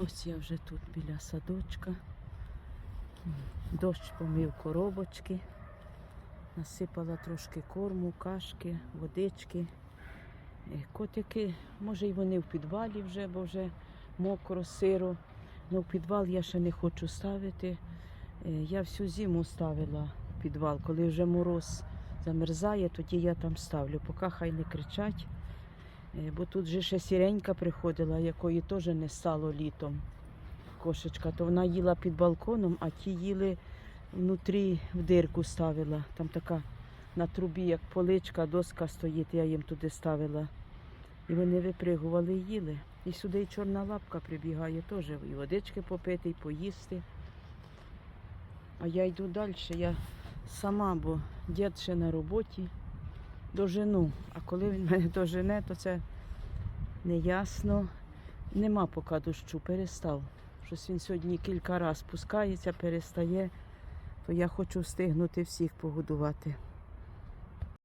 Ось я вже тут біля садочка. Дощ помив коробочки. Насипала трошки корму, кашки, водички. Е, Котики, може й вони в підвалі вже, бо вже мокро, сиро. Ну, в підвал я ще не хочу ставити. Е, Я всю зиму ставила підвал. Коли вже мороз замерзає, тоді я там ставлю, поки хай не кричать. Е, Бо тут же ще сіренька приходила, якої теж не стало літом. Кошечка, то вона їла під балконом, а ті їли внутрі в дирку ставила. Там така на трубі, як поличка, доска стоїть, я їм туди ставила. І вони випригували і їли. І сюди і чорна лапка прибігає теж, і водички попити, і поїсти. А я йду далі, я сама, бо дід ще на роботі дожену. А коли він мене дожене, то це неясно. Нема поки дощу, перестав. Щось він сьогодні кілька разів спускається, перестає, то я хочу встигнути всіх погодувати.